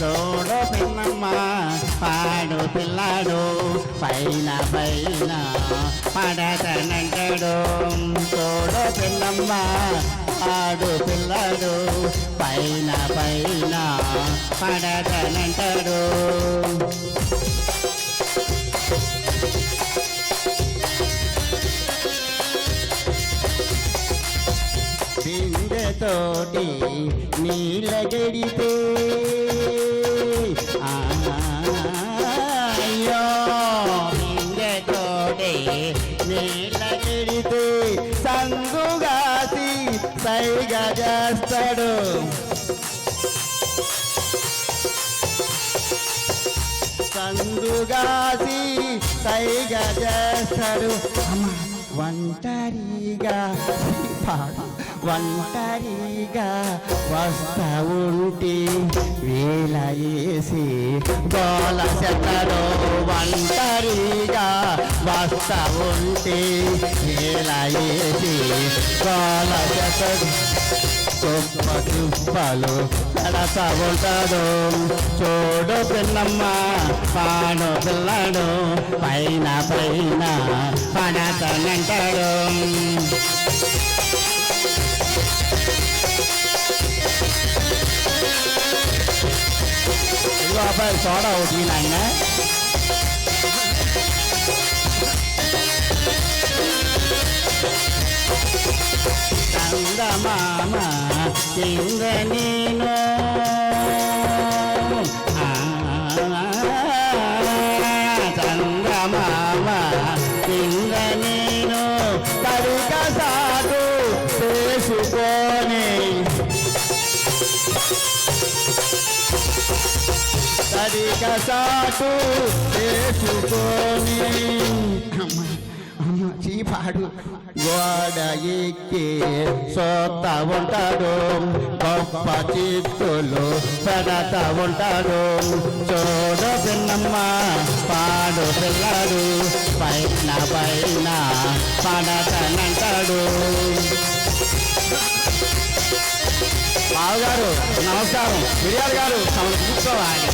తోడు పిన్నమ్మ పాడు పిల్లాడు పైన పైన పడతనంటాడు. తోడు పిన్నమ్మ ఆడు పిల్లాడు పైన పైన పడతనంటాడు బిందెతోటి నీళ్ళ గడితే చేస్తాడు. సందుగాసి సైగ చేస్తాడు. ఒంటరిగా ఒంటరిగా వస్తా ఉంటే వేల వేసి గోల చెత్తడు ఒంటరిగా వస్తా ఉంటే వేల వేసి గోల చెత్తడు గొప్ప దుప్పలు ఉంటాడు. చూడు పిల్లమ్మ పాడు పిల్లడు. పైన పైన పడతనంటాడు ఇదిగో అబ్బాయి సోడా ఒకటి నాయన. చందమామ కింద నేను? చందమామ కింద నేను? సాగు చేసుకొని సాగు చేసుకొని అమ్మ అమ్మ చీపాడు. గోడ ఎక్కి సోత ఉంటాడు. గొప్ప చిత్తులు పెడత ఉంటాడు. చూడు పిన్నమ్మ పాడు పిల్లాడు. పైన పైన పడతనంటాడు. బావగారు నమస్కారం. మిరియాలు గారు తమను కూర్చోవాలి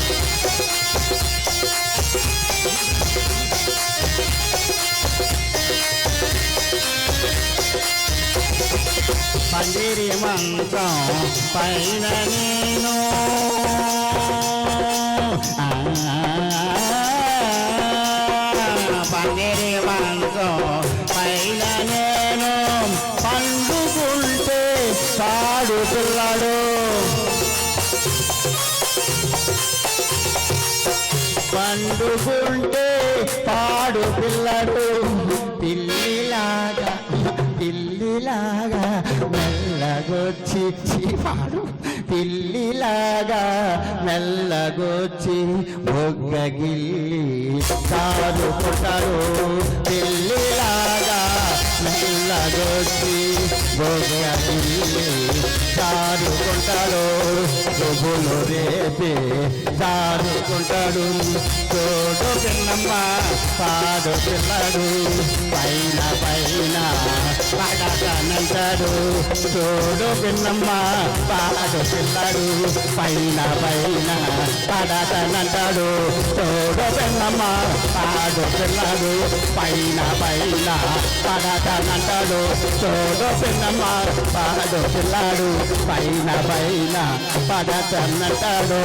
పందిరి మంత్రం పైన నేను. ఆ, పందిరి మంత్రం పైన నేను. పండుకుంటే పాడు పిల్లడు. పండుకుంటే పాడు పిల్లడు. పిల్లిలాగా పిల్లిలాగా మెల్లగొచ్చి ఛీ, పాడు. పిల్లిలాగా మెల్లగొచ్చి బొగ్గగిల్లి కారు పుట్టరు పిల్లిలాగా మెల్లగొచ్చి బొగ్గగిల్లి కారు జారుకుంటాడు రుబులు రేపే జారుకుంటాడు తోడు పిన్నమ్మ పాడు పిల్లడు. పైన పైన పడతానంటాడు తోడు పిన్నమ్మ పాడు పిల్లడు పైన పైన పడతానంటాడు తోడు పిన్నమ్మ పాడు పిల్లడు పైన పైన పడతానంటాడు తోడు పిన్నమ్మ పాడు పిల్లాడు పైన పైన పడతానంటాడు